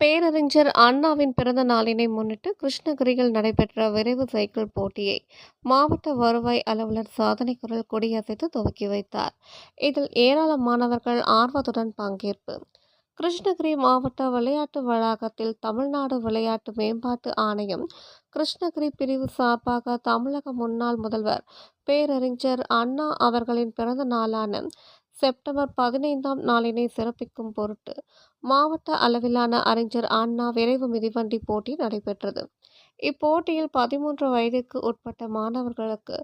பேரறிஞர் அண்ணாவின் பிறந்த நாளினை முன்னிட்டு கிருஷ்ணகிரியில் நடைபெற்ற விரைவு சைக்கிள் போட்டியை மாவட்ட வருவாய் அலுவலர் சாதனை குரல் கொடியசைத்து துவக்கி வைத்தார். இதில் ஏராளமானவர்கள் ஆர்வத்துடன் பங்கேற்பு கிருஷ்ணகிரி மாவட்ட விளையாட்டு வளாகத்தில் தமிழ்நாடு விளையாட்டு மேம்பாட்டு ஆணையம் கிருஷ்ணகிரி பிரிவு சார்பாக தமிழக முன்னாள் முதல்வர் பேரறிஞர் அண்ணா அவர்களின் பிறந்த நாளான செப்டம்பர் பதினைந்தாம் நாளினை சிறப்பிக்கும் பொருட்டு மாவட்ட அளவிலான அறிஞர் அண்ணா விரைவு மிதிவண்டி போட்டி நடைபெற்றது. இப்போட்டியில் பதிமூன்று வயதிற்கு உட்பட்ட மாணவர்களுக்கு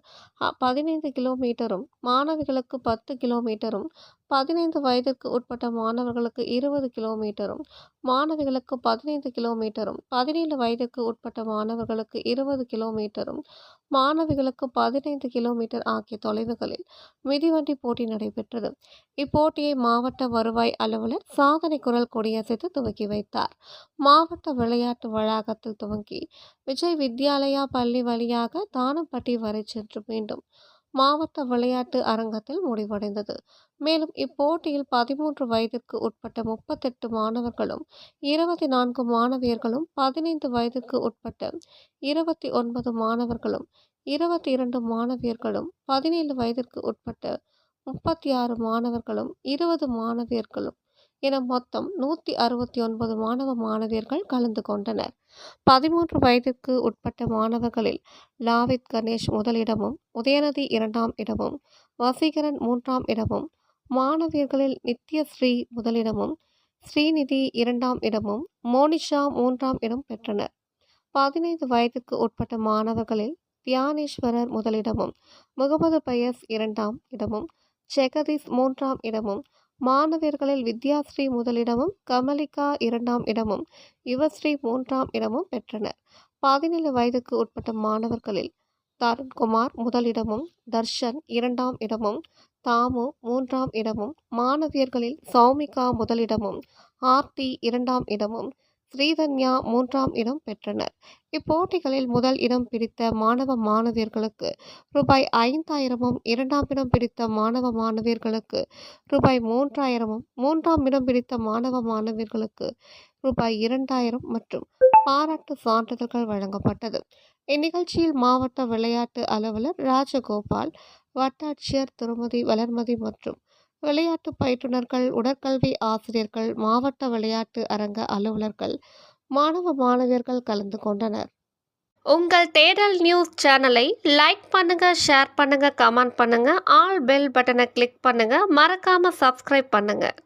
பதினைந்து கிலோமீட்டரும் மாணவிகளுக்கு பத்து கிலோமீட்டரும் பதினைந்து வயதிற்கு உட்பட்ட மாணவர்களுக்கு இருபது கிலோமீட்டரும் மாணவிகளுக்கு பதினைந்து கிலோமீட்டரும் பதினேழு வயதிற்கு உட்பட்ட மாணவர்களுக்கு இருபது கிலோமீட்டரும் மாணவிகளுக்கு பதினைந்து கிலோமீட்டர் ஆகிய தொலைவுகளில் மிதிவண்டி போட்டி நடைபெற்றது. இப்போட்டியை மாவட்ட வருவாய் அலுவலர் சாதனை குரல் கொடியசைத்து துவக்கி வைத்தார். மாவட்ட விளையாட்டு வளாகத்தில் துவங்கி விஜய் வித்யாலயா பள்ளி வழியாக தானப்பட்டி வரை சென்று மீண்டும் மாவட்ட விளையாட்டு அரங்கத்தில் முடிவடைந்தது. மேலும் இப்போட்டியில் பதிமூன்று வயதிற்கு உட்பட்ட முப்பத்தெட்டு மாணவர்களும் இருபத்தி நான்கு மாணவியர்களும் பதினைந்து வயதிற்கு உட்பட்ட இருபத்தி ஒன்பது மாணவர்களும் இருபத்தி இரண்டு மாணவியர்களும் பதினேழு வயதிற்கு உட்பட்ட முப்பத்தி ஆறு மாணவர்களும் இருபது மாணவியர்களும் என மொத்தம் நூற்றி அறுபத்தி ஒன்பது மாணவ மாணவியர்கள் கலந்து கொண்டனர். பதிமூன்று வயதிற்கு உட்பட்ட மாணவர்களில் லாவித் கணேஷ் முதலிடமும் உதயநிதி இரண்டாம் இடமும் வசீகரன் மூன்றாம் இடமும் மாணவியர்களில் நித்யஸ்ரீ முதலிடமும் ஸ்ரீநிதி இரண்டாம் இடமும் மோனிஷா மூன்றாம் இடம் பெற்றனர். பதினைந்து வயதுக்கு உட்பட்ட மாணவர்களில் தியானேஸ்வரர் முதலிடமும் முகமது பயஸ் இரண்டாம் இடமும் ஜெகதீஷ் மூன்றாம் இடமும் மாணவியர்களில் வித்யாஸ்ரீ முதலிடமும் கமலிகா இரண்டாம் இடமும் யுவஸ்ரீ மூன்றாம் இடமும் பெற்றனர். பதினேழு வயதுக்கு உட்பட்ட மாணவர்களில் தருண்குமார் முதலிடமும் தர்ஷன் இரண்டாம் இடமும் தாமு மூன்றாம் இடமும் மாணவியர்களில் சௌமிகா முதலிடமும் ஆர்த்தி இரண்டாம் இடமும் ஸ்ரீதன்யா மூன்றாம் இடம் பெற்றனர். இப்போட்டிகளில் முதல் இடம் பிடித்த மாணவ மாணவியர்களுக்கு ரூபாய் ஐந்தாயிரமும் இரண்டாம் இடம் பிடித்த மாணவ மாணவியர்களுக்கு ரூபாய் மூன்றாயிரமும் மூன்றாம் இடம் பிடித்த மாணவ மாணவியர்களுக்கு ரூபாய் இரண்டாயிரம் மற்றும் பாராட்டு சான்றிதழ்கள் வழங்கப்பட்டது. இந்நிகழ்ச்சியில் மாவட்ட விளையாட்டு அலுவலர் ராஜகோபால் வட்டாட்சியர் திருமதி வளர்மதி மற்றும் விளையாட்டு பயிற்றுனர்கள் உடற்கல்வி ஆசிரியர்கள் மாவட்ட விளையாட்டு அரங்க அலுவலர்கள் மாணவ மாணவியர்கள் கலந்து கொண்டனர். உங்கள் தேடல் நியூஸ் சேனலை லைக் பண்ணுங்க ஷேர் பண்ணுங்க கமெண்ட் பண்ணுங்க ஆல் பெல் பட்டனை கிளிக் பண்ணுங்க மறக்காம சப்ஸ்கிரைப் பண்ணுங்க.